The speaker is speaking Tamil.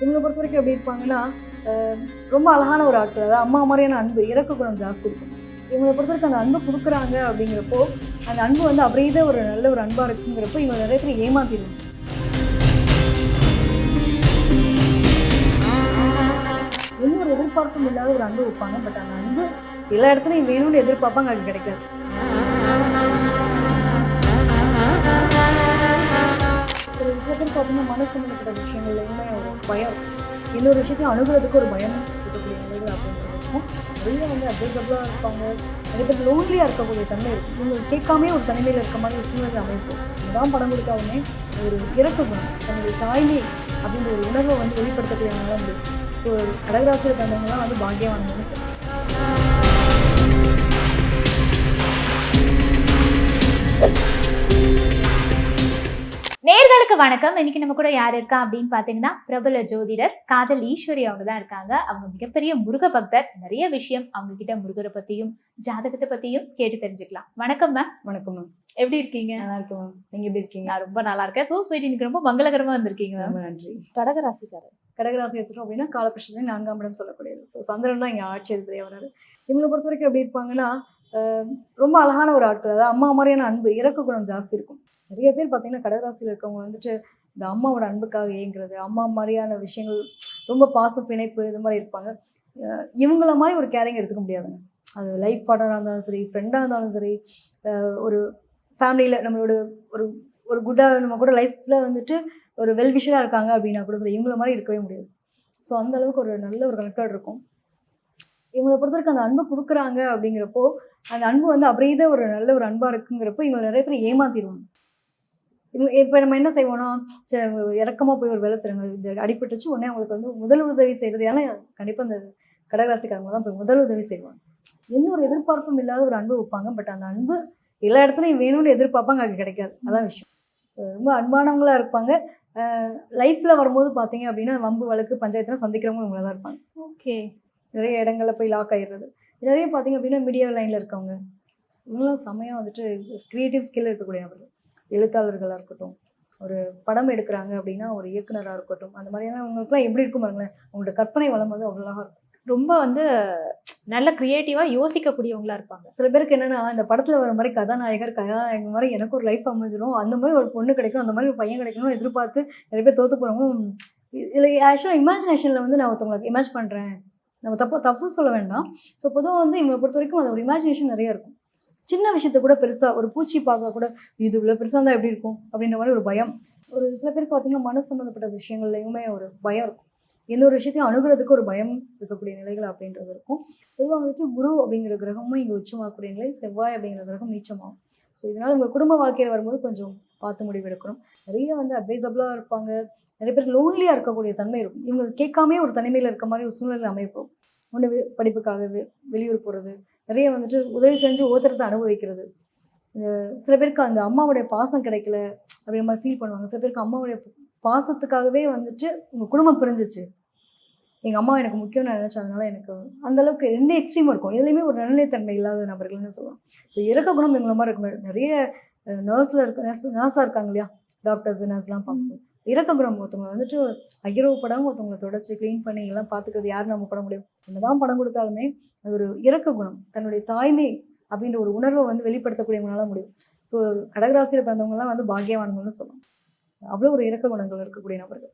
இவங்களை பொறுத்த வரைக்கும் எப்படி இருப்பாங்கன்னா ரொம்ப அழகான ஒரு ஆட்கள். அதாவது அம்மா மாதிரியான அன்பு இறக்க குணம் ஜாஸ்தி இருக்கும். இவங்களை பொறுத்த வரைக்கும் அந்த அன்பு கொடுக்குறாங்க அப்படிங்கிறப்போ அந்த அன்பு வந்து அப்படியே ஒரு நல்ல ஒரு அன்பாக இருக்குங்கிறப்போ இவங்க நிறைய பேர் ஏமாத்திடுவாங்க. எந்த ஒரு எதிர்பார்ப்பும் இல்லாத ஒரு அன்பு வைப்பாங்க. பட் அந்த அன்பு எல்லா இடத்துலையும் வேணும்னு எதிர்பார்ப்பாங்க அது கிடைக்காது. ஒரு விஷயத்தில் பார்த்தீங்கன்னா மனசு சம்மந்தப்பட்ட பயம். இன்னொரு விஷயத்தையும் அணுகிறதுக்கு ஒரு பயம். இருக்கக்கூடிய நிலைகள் அப்படின்றது இருக்கும் வந்து அட்வைசபிளாக இருப்பாங்க. நிறைய பேர் லோன்லியாக இருக்கக்கூடிய தன்மை இருக்கும் இவங்க கேட்காமே ஒரு தனிமையில் இருக்க மாதிரி ஒரு சூழ்நிலை அமைப்பு. இதுதான் படம் கொடுத்தாலுமே ஒரு இறக்க குணம். தன்னுடைய தாய்மை அப்படின்ற ஒரு உணர்வை வந்து வெளிப்படுத்தக்கூடியவங்களாம் முடியும் ஸோ கடகராசியில் பிறந்தவங்கலாம் வந்து பாக்கியவானவங்கன்னு சொல்லுவாங்க வணக்கம். இன்னைக்கு நம்ம கூட யார் இருக்கா அப்படின்னு பாத்தீங்கன்னா பிரபல ஜோதிடர் காதல் ஈஸ்வரி அவங்க தான் இருக்காங்க. அவங்க மிகப்பெரிய முருக பக்தர். நிறைய விஷயம் அவங்க கிட்ட முருகரை பத்தியும் ஜாதகத்தை பத்தியும் கேட்டு தெரிஞ்சுக்கலாம். வணக்கம் மேம் வணக்கம் மேம் எப்படி இருக்கீங்க? நல்லா இருக்கும் மேம் நீங்கள் எப்படி இருக்கீங்க? நான் ரொம்ப நல்லா இருக்கேன். சோ ஸ்வீட் இன்னைக்கு ரொம்ப மங்களகரமா வந்திருக்கீங்க மேம் நன்றி. கடகராசிக்காரர் கடகராசி எடுத்துட்டோம் அப்படின்னா காலபிருஷ்ணன் நான்காம் இடம் சொல்லக்கூடியது. ஸோ சந்திரன் தான் இங்கே ஆட்சி அதிபதியாக வராரு இவங்களை பொறுத்த வரைக்கும் எப்படி இருப்பாங்கன்னா ரொம்ப அழகான ஒரு ஆட்கள். அதாவது அம்மா மாதிரியான அன்பு இறக்க குணம் ஜாஸ்தி இருக்கும். நிறைய பேர் பார்த்தீங்கன்னா கடகராசியில் இருக்கவங்க வந்துட்டு இந்த அம்மாவோட அன்புக்காக ஏங்குறது அம்மா மாதிரியான விஷயங்கள் ரொம்ப பாச பிணைப்பு இது மாதிரி இருப்பாங்க. இவங்கள மாதிரி ஒரு கேரிங் எடுத்துக்க முடியாதுங்க. அது லைஃப் பார்ட்னராக இருந்தாலும் சரி ஃப்ரெண்டாக இருந்தாலும் சரி ஒரு ஃபேமிலியில் நம்மளோட ஒரு ஒரு குட்டாக நம்ம கூட லைஃப்பில் வந்துட்டு ஒரு வெல்விஷராக இருக்காங்க அப்படின்னா கூட சரி இவங்கள மாதிரி இருக்கவே முடியாது. ஸோ அந்த அளவுக்கு ஒரு நல்ல ஒரு கனெக்டட் இருக்கும். இவங்களை பொறுத்த வரைக்கும் அந்த அன்பு கொடுக்குறாங்க அப்படிங்கிறப்போ அந்த அன்பு வந்து அப்படியே ஒரு நல்ல ஒரு அன்பாக இருக்குங்கிறப்போ இவங்க நிறைய பேர் ஏமாத்திடுவாங்க இவங்க இப்போ நம்ம என்ன செய்வோம்னா சரி இறக்கமாக போய் ஒரு வேலை செய்கிறாங்க இந்த அடிபட்டுச்சு உடனே அவங்களுக்கு வந்து முதல் உதவி செய்கிறது ஏன்னா கண்டிப்பாக அந்த கடகராசிக்காரங்க தான் போய் முதல் உதவி செய்வாங்க. எந்த ஒரு எதிர்பார்ப்பும் இல்லாத ஒரு அன்பு வைப்பாங்க. பட் அந்த அன்பு எல்லா இடத்துலையும் வேணும்னு எதிர்பார்ப்பாங்க அது கிடைக்காது. அதான் விஷயம். ரொம்ப அன்பானவங்களா இருப்பாங்க. லைஃப்பில் வரும்போது பார்த்தீங்க அப்படின்னா வம்பு வழக்கு பஞ்சாயத்துலாம் சந்திக்கிறவங்க இவங்கள தான் இருப்பாங்க. ஓகே. நிறைய இடங்கள்ல போய் லாக் ஆயிடுறது. நிறைய பார்த்தீங்க அப்படின்னா மீடியா லைனில் இருக்கவங்க. இவங்களாம் செமையாக வந்துட்டு க்ரியேட்டிவ் ஸ்கில் இருக்கக்கூடிய நபர்கள். எழுத்தாளர்களாக இருக்கட்டும் ஒரு படம் எடுக்கிறாங்க அப்படின்னா ஒரு இயக்குனராக இருக்கட்டும் அந்த மாதிரியான அவங்களுக்குலாம் எப்படி இருக்கும் பாருங்களேன் அவங்களோட கற்பனை வளம் வந்து அவ்வளோ இருக்கும். ரொம்ப வந்து நல்ல கிரியேட்டிவா யோசிக்கக்கூடியவங்களா இருப்பாங்க. சில பேருக்கு என்னன்னா இந்த படத்துல வர மாதிரி கதாநாயகர் கதாநாயகன் மாதிரி எனக்கு ஒரு லைஃப் அமைஞ்சிரும். அந்த மாதிரி ஒரு பொண்ணு கிடைக்கும் அந்த மாதிரி ஒரு பையன் கிடைக்கணும்னு எதிர்பார்த்து நிறைய பேர் தோத்து போறவங்க இதில் ஆக்சுவலாக இமேஜினேஷனில் வந்து நான் ஒருத்தவங்களுக்கு இமேஜ் பண்ணுறேன் நம்ம தப்பு தப்பு சொல்ல வேண்டாம். ஸோ பொதுவாக வந்து இவங்களை பொறுத்த வரைக்கும் அது ஒரு இமேஜினேஷன் நிறைய இருக்கும். சின்ன விஷயத்த கூட பெருசாக ஒரு பூச்சி பார்க்க கூட இது இவ்வளோ பெருசாக இருந்தால் எப்படி இருக்கும்? அப்படின்ற மாதிரி ஒரு பயம். ஒரு சில பேருக்கு பார்த்தீங்கன்னா மனசு சம்மந்தப்பட்ட விஷயங்கள்லையுமே ஒரு பயம் இருக்கும். எந்த ஒரு விஷயத்தையும் அணுகிறதுக்கு ஒரு பயம் இருக்கக்கூடிய நிலைகள் அப்படின்றது இருக்கும். பொதுவாக வந்துட்டு குரு அப்படிங்கிற கிரகமும் இங்கே உச்சமாகக்கூடிய நிலை செவ்வாய் அப்படிங்கிற கிரகம் நீச்சமாகும். ஸோ இதனால் உங்கள் குடும்ப வாழ்க்கையில் வரும்போது கொஞ்சம் பார்த்து முடிவு எடுக்கணும் நிறைய வந்து அட்வைசபிளாக இருப்பாங்க. நிறைய பேர் லோன்லியாக இருக்கக்கூடிய தன்மை இருக்கும். இவங்க கேட்காமே ஒரு தனிமையில் இருக்க மாதிரி ஒரு சூழ்நிலை அமைப்போம் ஒன்று படிப்புக்காக வெளியூர் போகிறது நிறைய வந்துட்டு உதவி செஞ்சு ஒருத்தரத்தை அனுபவிக்கிறது. சில பேருக்கு அந்த அம்மாவுடைய பாசம் கிடைக்கல அப்படின்ற மாதிரி ஃபீல் பண்ணுவாங்க. சில பேருக்கு அம்மாவுடைய பாசத்துக்காகவே வந்துட்டு உங்கள் குடும்பம் பிரிஞ்சிச்சு. எங்கள் அம்மா எனக்கு முக்கியம் நான் நினச்சேன். அதனால எனக்கு அந்த அளவுக்கு ரெண்டு எக்ஸ்ட்ரீம் இருக்கும். எதுலேயுமே ஒரு நடுநிலைத்தன்மை இல்லாத நபர்கள்னு சொல்லலாம். ஸோ இறக்க குணம் எங்களை மாதிரி இருக்கும் நிறைய நர்ஸில் இருக்க நர்ஸ் நர்ஸாக இருக்காங்க இல்லையா? டாக்டர்ஸ் நர்ஸ்லாம் பார்க்கணும் இறக்க குணம் ஒருத்தவங்க வந்துட்டு ஐயரவு படம் ஒருத்தவங்களை தொடச்சி க்ளீன் பண்ணி எல்லாம் பார்த்துக்கிறது யார்? நம்ம படம் முடியும் என்னதான் படம் கொடுத்தாலுமே அது ஒரு இறக்க குணம். தன்னுடைய தாய்மை அப்படின்ற ஒரு உணர்வை வந்து வெளிப்படுத்தக்கூடியவங்களால முடியும். ஸோ கடகராசியில் பிறந்தவங்கலாம் வந்து பாக்கியவான்கள்னு சொல்லலாம். அவ்வளோ ஒரு இறக்க குணங்கள் இருக்கக்கூடிய நபர்கள்.